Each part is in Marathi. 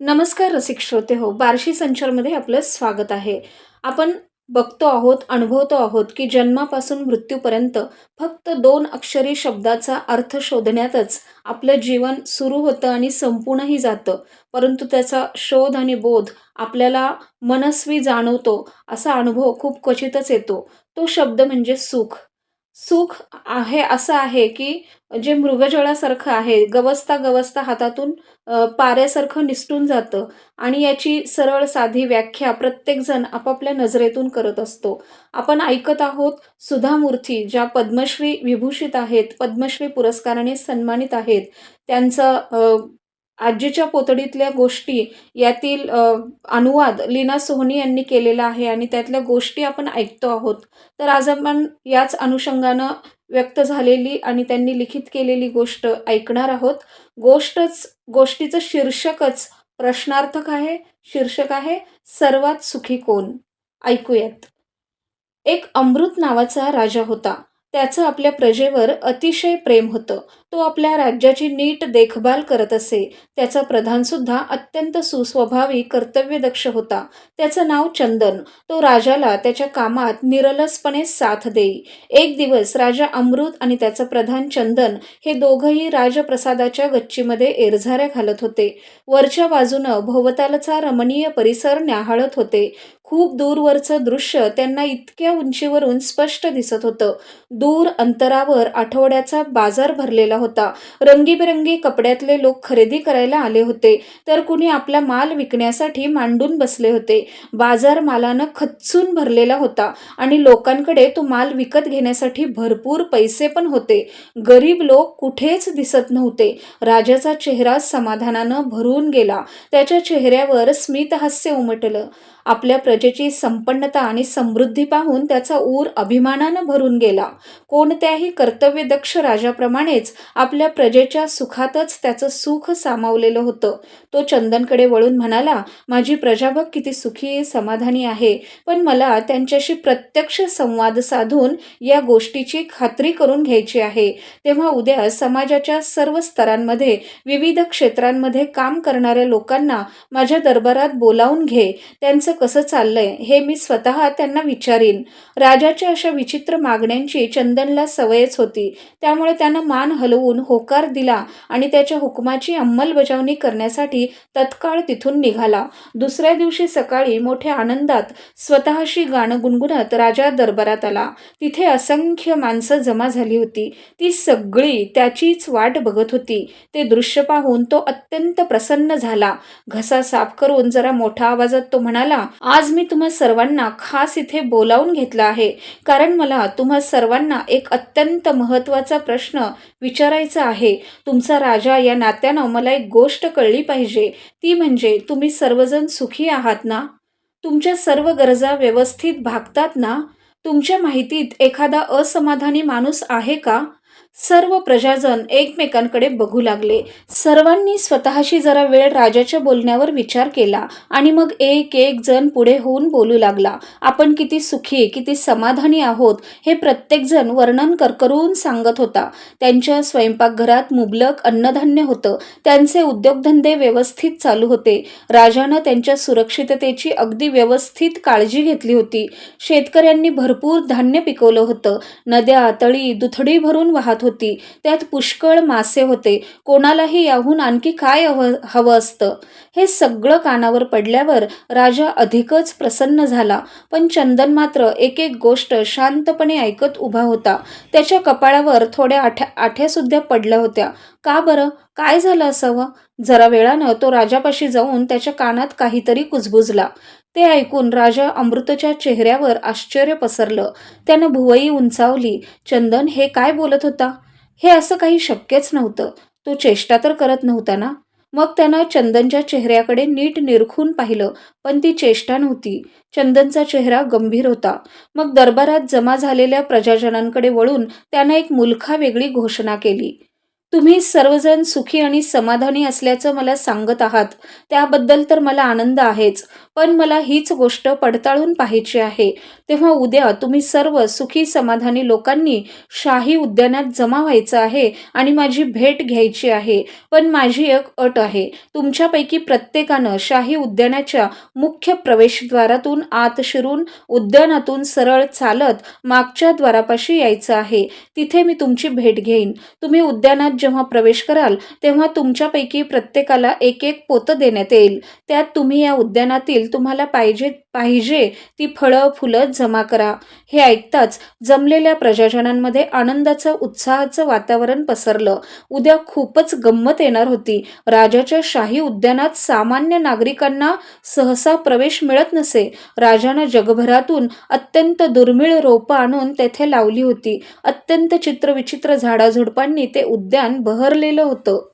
नमस्कार रसिक श्रोते हो बार्शी संचारमध्ये आपलं स्वागत आहे. आपण बघतो आहोत अनुभवतो आहोत की जन्मापासून मृत्यूपर्यंत फक्त दोन अक्षरी शब्दाचा अर्थ शोधण्यातच आपलं जीवन सुरू होतं आणि संपूर्णही जातं. परंतु त्याचा शोध आणि बोध आपल्याला मनस्वी जाणवतो असा अनुभव खूप क्वचितच येतो. तो शब्द म्हणजे सुख. सुख आहे असं आहे की जे मृगजळासारखं आहे गवसता गवसता हातातून पाऱ्यासारखं निसटून जातं आणि याची सरळ साधी व्याख्या प्रत्येकजण आपापल्या नजरेतून करत असतो. आपण ऐकत आहोत सुधा मूर्ती ज्या पद्मश्री विभूषित आहेत पद्मश्री पुरस्काराने सन्मानित आहेत. त्यांचं आजीच्या पोतडीतल्या गोष्टी यातील अनुवाद लीना सोहनी यांनी केलेला आहे आणि त्यातल्या गोष्टी आपण ऐकतो आहोत. तर आज आपण याच अनुषंगानं व्यक्त झालेली आणि त्यांनी लिखित केलेली गोष्ट ऐकणार आहोत. गोष्टच गोष्टीचं शीर्षकच प्रश्नार्थक आहे शीर्षक आहे सर्वात सुखी कोण? ऐकूयात. एक अमृत नावाचा राजा होता. त्याचं आपल्या प्रजेवर अतिशय प्रेम होतं. तो आपल्या राज्याची नीट देखभाल करत असे. त्याचा प्रधानसुद्धा अत्यंत सुस्वभावी कर्तव्यदक्ष होता. त्याचं नाव चंदन. तो राजाला त्याच्या कामात निरलसपणे साथ देई. एक दिवस राजा अमृत आणि त्याचं प्रधान चंदन हे दोघंही राजप्रसादाच्या गच्चीमध्ये एरझाऱ्या घालत होते. वरच्या बाजूनं भोवतालचा रमणीय परिसर न्याहाळत होते. खूप दूरवरचं दृश्य त्यांना इतक्या उंचीवरून स्पष्ट दिसत होतं. दूर अंतरावर आठवड्याचा बाजार भरलेला होता. रंगीबेरंगी कपड्यातले लोक खरेदी करायला आले होते. तर कुणी आपला माल विकण्यासाठी मांडून बसले होते. बाजार मालानं खच्चून भरलेला होता आणि लोकांकडे तो माल विकत घेण्यासाठी भरपूर पैसे पण होते. गरीब लोक कुठेच दिसत नव्हते. राजाचा चेहरा समाधानानं भरून गेला. त्याच्या चेहऱ्यावर स्मितहास्य उमटलं. आपल्या प्रजेची संपन्नता आणि समृद्धी पाहून त्याचा ऊर अभिमानानं भरून गेला. कोणत्याही कर्तव्यदक्ष राजाप्रमाणेच आपल्या प्रजेच्या सुखातच त्याचं सुख सामावलेलं होतं. तो चंदनकडे वळून म्हणाला माझी प्रजा बघ किती सुखी समाधानी आहे. पण मला त्यांच्याशी प्रत्यक्ष संवाद साधून या गोष्टीची खात्री करून घ्यायची आहे. तेव्हा उद्या समाजाच्या सर्व स्तरांमध्ये विविध क्षेत्रांमध्ये काम करणाऱ्या लोकांना माझ्या दरबारात बोलावून घे. त्यांचं कसं चाललंय हे मी स्वतः त्यांना विचारीन. राजाच्या अशा विचित्र मागण्यांची चंदनला सवयच होती. त्यामुळे त्यानं मान हलवून होकार दिला आणि त्याच्या हुकमाची अंमलबजावणी करण्यासाठी तत्काळ तिथून निघाला. दुसऱ्या दिवशी सकाळी मोठ्या आनंदात स्वतःशी गाणं गुणगुणत राजा दरबारात आला. तिथे असंख्य माणसं जमा झाली होती. ती सगळी त्याचीच वाट बघत होती. ते दृश्य पाहून तो अत्यंत प्रसन्न झाला. घसा साफ करून जरा मोठा आवाजात तो म्हणाला आज मी तुम्हा सर्वांना खास इथे बोलावून घेतलं आहे. कारण मला तुम्हा सर्वांना एक अत्यंत महत्त्वाचा प्रश्न विचारायचा आहे. तुमचा राजा या नात्यानं मला एक गोष्ट कळली पाहिजे. ती म्हणजे तुम्ही सर्वजण सुखी आहात ना? तुमच्या सर्व गरजा व्यवस्थित भागतात ना? तुमच्या माहितीत एखादा असमाधानी माणूस आहे का? सर्व प्रजाजन एकमेकांकडे बघू लागले. सर्वांनी स्वतःशी जरा वेळ राजाच्या बोलण्यावर विचार केला आणि मग एक एक जण पुढे होऊन बोलू लागला. आपण किती सुखी किती समाधानी आहोत हे प्रत्येकजण वर्णन करकरून सांगत होता. त्यांच्या स्वयंपाकघरात मुबलक अन्नधान्य होतं. त्यांचे उद्योगधंदे व्यवस्थित चालू होते. राजानं त्यांच्या सुरक्षिततेची अगदी व्यवस्थित काळजी घेतली होती. शेतकऱ्यांनी भरपूर धान्य पिकवलं होतं. नद्या तळी दुथडी भरून वाहत होती त्यात पुष्कळ मासे होते. कोणालाही याहून आणखी काय हवं हवं असतं? हे सगळं कानावर पडल्यावर राजा अधिकच प्रसन्न झाला. पण चंदन मात्र एक एक गोष्ट शांतपणे ऐकत उभा होता. त्याच्या कपाळावर थोड्या आठ्या आठ्यासुद्धा पडल्या होत्या. का बरं? काय झालं असावं जरा वेळानं तो राजापाशी जाऊन त्याच्या कानात काहीतरी कुजबुजला. ते ऐकून राजा अमृतच्या चेहऱ्यावर आश्चर्य पसरलं. त्यानं भुवई उंचावली. चंदन हे काय बोलत होता? हे असं काही शक्यच नव्हतं. तो चेष्टा तर करत नव्हता ना? मग त्यानं चंदनच्या चेहऱ्याकडे नीट निरखून पाहिलं पण ती चेष्टा नव्हती. चंदनचा चेहरा गंभीर होता. मग दरबारात जमा झालेल्या प्रजाजनांकडे वळून त्यानं एक मुलखा वेगळी घोषणा केली. तुम्ही सर्वजण सुखी आणि समाधानी असल्याचं मला सांगत आहात. त्याबद्दल तर मला आनंद आहेच. पण मला हीच गोष्ट पडताळून पाहायची आहे. तेव्हा उद्या तुम्ही सर्व सुखी समाधानी लोकांनी शाही उद्यानात जमा व्हायचं आहे आणि माझी भेट घ्यायची आहे. पण माझी एक अट आहे. तुमच्यापैकी प्रत्येकानं शाही उद्यानाच्या मुख्य प्रवेशद्वारातून आत शिरून उद्यानातून सरळ चालत मागच्या द्वारापाशी यायचं आहे. तिथे मी तुमची भेट घेईन. तुम्ही उद्यानात जेव्हा प्रवेश कराल तेव्हा तुमच्यापैकी प्रत्येकाला एक एक पोतं देण्यात येईल. त्यात तुम्ही या उद्यानातील तुम्हाला पाहिजे पाहिजे ती फळं फुलं जमा करा. हे ऐकताच जमलेल्या प्रजाजनांमध्ये आनंदाचं उत्साहाचं वातावरण पसरलं. उद्या खूपच गंमत येणार होती. राजाच्या शाही उद्यानात सामान्य नागरिकांना सहसा प्रवेश मिळत नसे. राजानं जगभरातून अत्यंत दुर्मिळ रोपं आणून तेथे लावली होती. अत्यंत चित्रविचित्र झाडाझुडपांनी ते उद्यान बहरलेलं होतं.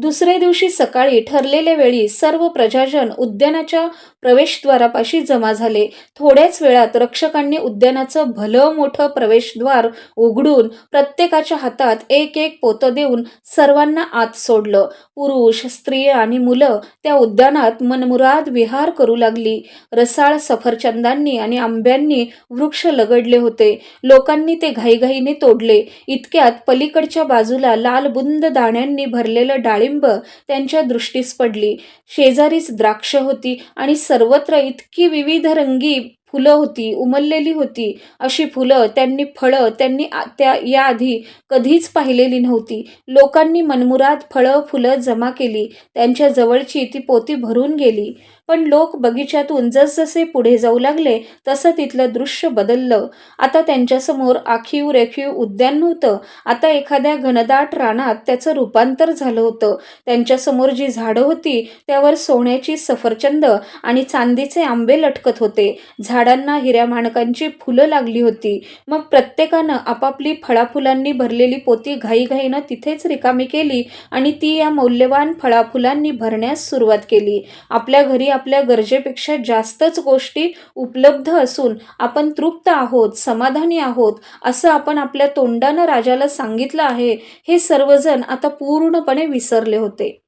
दुसऱ्या दिवशी सकाळी ठरलेल्या वेळी सर्व प्रजाजन उद्यानाच्या प्रवेशद्वारापाशी जमा झाले. थोड्याच वेळात रक्षकांनी उद्यानाचं भलं मोठं प्रवेशद्वार उघडून प्रत्येकाच्या हातात एक एक पोतं देऊन सर्वांना आत सोडलं. पुरुष स्त्रिया आणि मुलं त्या उद्यानात मनमुराद विहार करू लागली. रसाळ सफरचंदांनी आणि आंब्यांनी वृक्ष लगडले होते. लोकांनी ते घाईघाईने तोडले. इतक्यात पलीकडच्या बाजूला लाल बुंद दाण्यांनी भरलेलं डाळी डाळिंब त्यांच्या दृष्टीस पडली. शेजारीच द्राक्ष होती आणि सर्वत्र इतकी विविध रंगी फुलं होती उमललेली होती. अशी फुलं त्यांनी फळं त्यांनी त्या याआधी कधीच पाहिलेली नव्हती. लोकांनी मनमुराद फळं फुलं जमा केली. त्यांच्या जवळची ती पोती भरून गेली. पण लोक बगीच्यातून जसजसे पुढे जाऊ लागले तसं तिथलं दृश्य बदललं. आता त्यांच्यासमोर आखीव रेखीव उद्यान नव्हतं. आता एखाद्या घनदाट रानात त्याचं रूपांतर झालं होतं. त्यांच्यासमोर जी झाडं होती त्यावर सोन्याची सफरचंद आणि चांदीचे आंबे लटकत होते. झाडांना हिऱ्या माणकांची फुलं लागली होती. मग प्रत्येकानं आपापली फळाफुलांनी भरलेली पोती घाईघाईनं तिथेच रिकामी केली आणि ती या मौल्यवान फळाफुलांनी भरण्यास सुरुवात केली. आपल्या घरी आपल्या गरजेपेक्षा जास्तच गोष्टी उपलब्ध असून आपण तृप्त आहोत समाधानी आहोत असं आपण आपल्या तोंडानं राजाला सांगितलं आहे हे सर्वजण आता पूर्णपणे विसरले होते.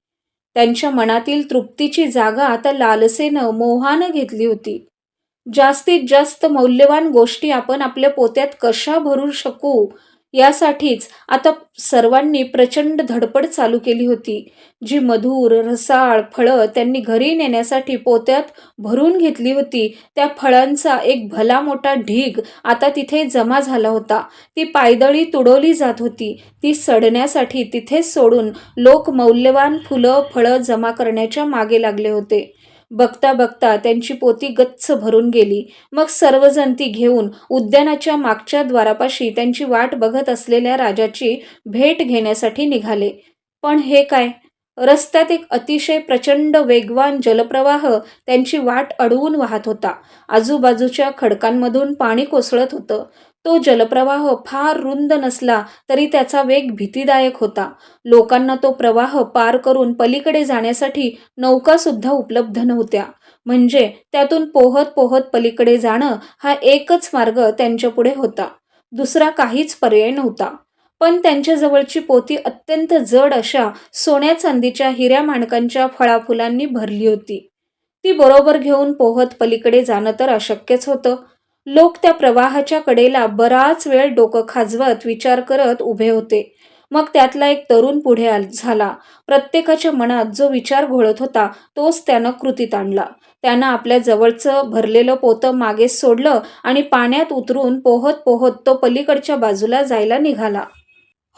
त्यांच्या मनातील तृप्तीची जागा आता लालसेनं मोहानं घेतली होती. जास्तीत जास्त मौल्यवान गोष्टी आपण आपल्या पोत्यात कशा भरू शकू? यासाठीच आता सर्वांनी प्रचंड धडपड चालू केली होती. जी मधुर रसाळ फळं त्यांनी घरी नेण्यासाठी पोत्यात भरून घेतली होती त्या फळांचा एक भला मोठा ढीग आता तिथे जमा झाला होता. ती पायदळी तुडवली जात होती. ती सडण्यासाठी तिथेच सोडून लोक मौल्यवान फुलं फळं जमा करण्याच्या मागे लागले होते. बघता बघता त्यांची पोती गच्च भरून गेली. मग सर्वजण ती घेऊन उद्यानाच्या मागच्या द्वारापाशी त्यांची वाट बघत असलेल्या राजाची भेट घेण्यासाठी निघाले. पण हे काय? रस्त्यात एक अतिशय प्रचंड वेगवान जलप्रवाह त्यांची वाट अडवून वाहत होता. आजूबाजूच्या खडकांमधून पाणी कोसळत होतं. तो जलप्रवाह फार रुंद नसला तरी त्याचा वेग भीतीदायक होता. लोकांना तो प्रवाह पार करून पलीकडे जाण्यासाठी नौका सुद्धा उपलब्ध नव्हत्या. म्हणजे त्यातून पोहत पोहत पलीकडे जाणं हा एकच मार्ग त्यांच्यापुढे होता. दुसरा काहीच पर्याय नव्हता. पण त्यांच्याजवळची पोती अत्यंत जड अशा सोन्या चांदीच्या हिऱ्या माणकांच्या फळाफुलांनी भरली होती. ती बरोबर घेऊन पोहत पलीकडे जाणं तर अशक्यच होतं. लोक त्या प्रवाहाच्या कडेला बराच वेळ डोकं खाजवत विचार करत उभे होते. मग त्यातला एक तरुण पुढे आल झाला. प्रत्येकाच्या मनात जो विचार घोळत होता तोच त्यानं कृतीत आणला. त्यानं आपल्या जवळचं भरलेलं पोतं मागे सोडलं आणि पाण्यात उतरून पोहत पोहत तो पलीकडच्या बाजूला जायला निघाला.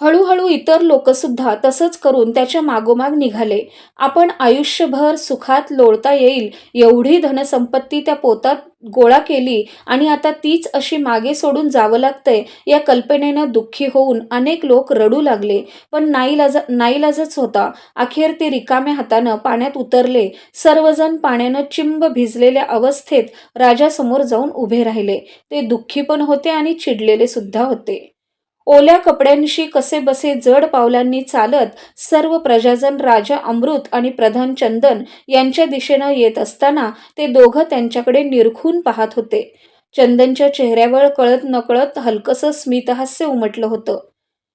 हळूहळू इतर लोकसुद्धा तसंच करून त्याच्या मागोमाग निघाले. आपण आयुष्यभर सुखात लोळता येईल एवढी धनसंपत्ती त्या पोतात गोळा केली आणि आता तीच अशी मागे सोडून जावं लागतंय या कल्पनेनं दुःखी होऊन अनेक लोक रडू लागले. पण नाईलाज नाईलाजच होता. अखेर ते रिकाम्या हातानं पाण्यात उतरले. सर्वजण पाण्यानं चिंब भिजलेल्या अवस्थेत राजासमोर जाऊन उभे राहिले. ते दुःखी पण होते आणि चिडलेले सुद्धा होते. ओल्या कपड्यांशी कसे बसे जड पावलांनी चालत सर्व प्रजाजन राजा अमृत आणि प्रधान चंदन यांच्या दिशेनं येत असताना ते दोघं त्यांच्याकडे निरखून पाहत होते. चंदनच्या चेहऱ्यावर कळत नकळत हलकसं स्मितहास्य उमटलं होतं.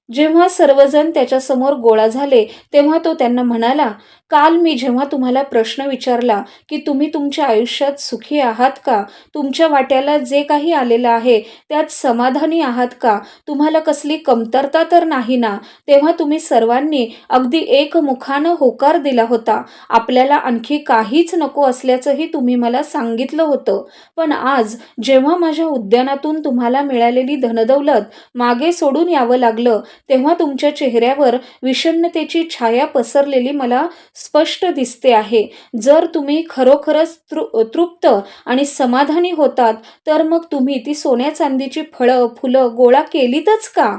जेव्हा सर्वजण त्याच्यासमोर गोळा झाले तेव्हा तो त्यांना म्हणाला काल मी जेव्हा तुम्हाला प्रश्न विचारला की तुम्ही तुमच्या आयुष्यात सुखी आहात का? तुमच्या वाट्याला जे काही आलेलं आहे त्यात समाधानी आहात का? तुम्हाला कसली कमतरता तर नाही ना? तेव्हा तुम्ही सर्वांनी अगदी एकमुखानं होकार दिला होता. आपल्याला आणखी काहीच नको असल्याचंही तुम्ही मला सांगितलं होतं. पण आज जेव्हा माझ्या उद्यानातून तुम्हाला मिळालेली धनदौलत मागे सोडून यावं लागलं तेव्हा तुमच्या चेहऱ्यावर विषण्णतेची छाया पसरलेली मला स्पष्ट दिसते आहे. जर तुम्ही खरोखरच तृ तृप्त आणि समाधानी होतात तर मग तुम्ही ती सोन्या चांदीची फळं फुलं गोळा केलीतच का?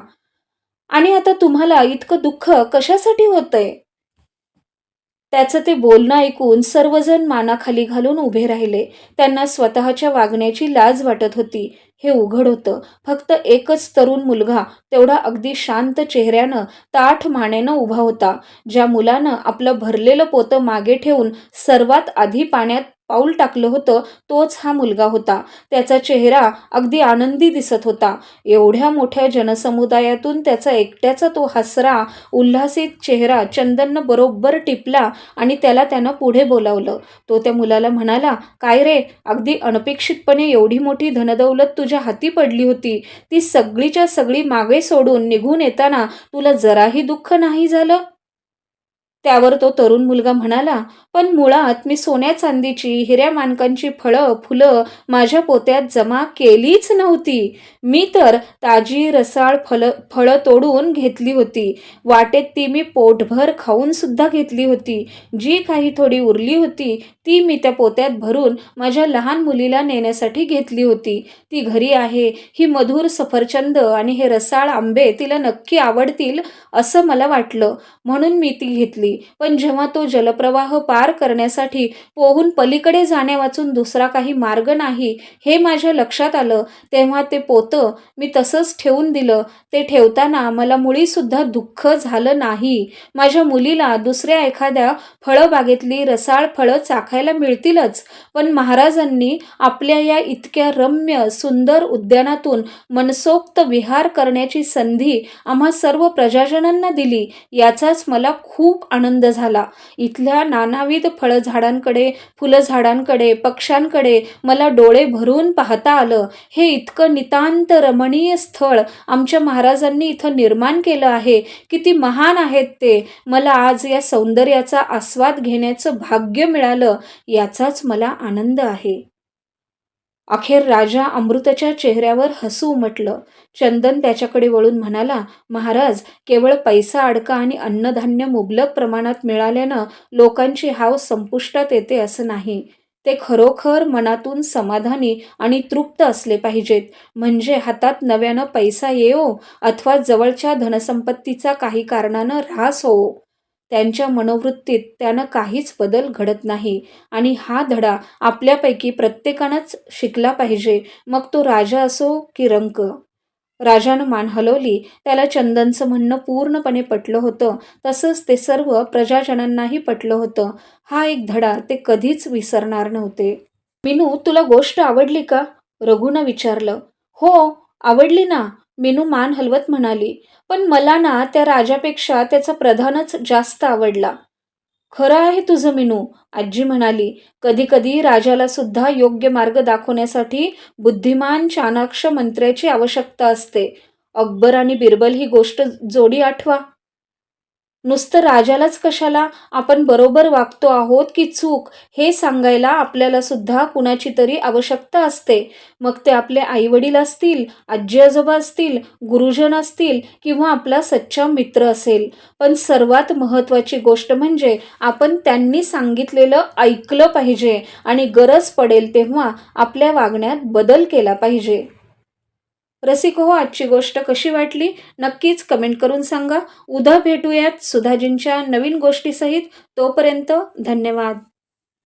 आणि आता तुम्हाला इतकं दुःख कशासाठी होतंय? त्याचं ते बोलणं ऐकून सर्वजण मानाखाली घालून उभे राहिले. त्यांना स्वतःच्या वागण्याची लाज वाटत होती. हे उघड होतं. फक्त एकच तरुण मुलगा तेवढा अगदी शांत चेहऱ्यानं ताठ मानेनं उभा होता. ज्या मुलानं आपलं भरलेलं पोतं मागे ठेवून सर्वात आधी पाण्यात पाऊल टाकलं होतं तोच हा मुलगा होता. त्याचा चेहरा अगदी आनंदी दिसत होता. एवढ्या मोठ्या जनसमुदायातून त्याचा एकट्याचा तो हसरा उल्हासित चेहरा चंदननं बरोबर टिपला आणि त्याला त्यानं पुढे बोलावलं. तो त्या मुलाला म्हणाला काय रे अगदी अनपेक्षितपणे एवढी मोठी धनदौलत तुझ्या हाती पडली होती. ती सगळीच्या सगळी मागे सोडून निघून येताना तुला जराही दुःख नाही झालं? त्यावर तो तरुण मुलगा म्हणाला पण मुळात मी सोन्या चांदीची हिऱ्या मानकांची फळं फुलं माझ्या पोत्यात जमा केलीच नव्हती. मी तर ताजी रसाळ फल फळं तोडून घेतली होती. वाटेत ती मी पोटभर खाऊन सुद्धा घेतली होती. जी काही थोडी उरली होती ती मी त्या पोत्यात भरून माझ्या लहान मुलीला नेण्यासाठी घेतली होती. ती घरी आहे. ही मधुर सफरचंद आणि हे रसाळ आंबे तिला नक्की आवडतील असं मला वाटलं. म्हणून मी ती घेतली. पण जेव्हा तो जलप्रवाह पार करण्यासाठी पोहून पलीकडे जाण्यावाचून दुसरा काही मार्ग नाही हे माझ्या लक्षात आलं. तेव्हा ते पोतं मी तसंच ठेवून दिलं. ते ठेवताना मला मुळीसुद्धा दुःख झालं नाही. माझ्या मुलीला दुसऱ्या एखाद्या फळबागेतली रसाळ फळं चाखायला मिळतीलच. पण महाराजांनी आपल्या या इतक्या रम्य सुंदर उद्यानातून मनसोक्त विहार करण्याची संधी आम्हा सर्व प्रजाजनांना दिली. याचाच मला खूप आनंद झाला. इथल्या नानाविध फळझाडांकडे फुलझाडांकडे पक्ष्यांकडे मला डोळे भरून पाहता आलं. हे इतकं नितांत रमणीय स्थळ आमच्या महाराजांनी इथं निर्माण केलं आहे. किती महान आहेत ते. मला आज या सौंदर्याचा आस्वाद घेण्याचं भाग्य मिळालं. याचाच मला आनंद आहे. अखेर राजा अमृताच्या चेहऱ्यावर हसू उमटलं. चंदन त्याच्याकडे वळून म्हणाला महाराज केवळ पैसा अडका आणि अन्नधान्य मुबलक प्रमाणात मिळाल्यानं लोकांची हाव संपुष्टात येते असं नाही. ते खरोखर मनातून समाधानी आणि तृप्त असले पाहिजेत. म्हणजे हातात नव्यानं पैसा येवो अथवा जवळच्या धनसंपत्तीचा काही कारणानं ऱ्हास होवो त्यांच्या मनोवृत्तीत त्यानं काहीच बदल घडत नाही. आणि हा धडा आपल्यापैकी प्रत्येकानंच शिकला पाहिजे. मग तो राजा असो की रंक? राजानं मान हलवली. त्याला चंदनचं म्हणणं पूर्णपणे पटलं होतं. तसंच ते सर्व प्रजाजनांनाही पटलं होतं. हा एक धडा ते कधीच विसरणार नव्हते. मिनू तुला गोष्ट आवडली का? रघुनं विचारलं. हो आवडली ना. मेनू मान हलवत म्हणाली पण मला ना त्या राजापेक्षा त्याचा प्रधानच जास्त आवडला. खरं आहे तुझं मेनू आजी म्हणाली कधी कधी राजाला सुद्धा योग्य मार्ग दाखवण्यासाठी बुद्धिमान चाणाक्ष मंत्र्याची आवश्यकता असते. अकबर आणि बिरबल ही गोष्ट जोडी आठवा. नुसतं राजालाच कशाला? आपण बरोबर वागतो आहोत की चूक? हे सांगायला आपल्याला सुद्धा कुणाची तरी आवश्यकता असते. मग ते आपले आईवडील असतील आजी आजोबा असतील गुरुजन असतील किंवा आपला सच्चा मित्र असेल. पण सर्वात महत्त्वाची गोष्ट म्हणजे आपण त्यांनी सांगितलेलं ऐकलं पाहिजे आणि गरज पडेल तेव्हा आपल्या वागण्यात बदल केला पाहिजे. रसिक हो आजची गोष्ट कशी वाटली? नक्कीच कमेंट करून सांगा. उद्या भेटूयात सुधाजींच्या नवीन गोष्टीसहित. तोपर्यंत धन्यवाद.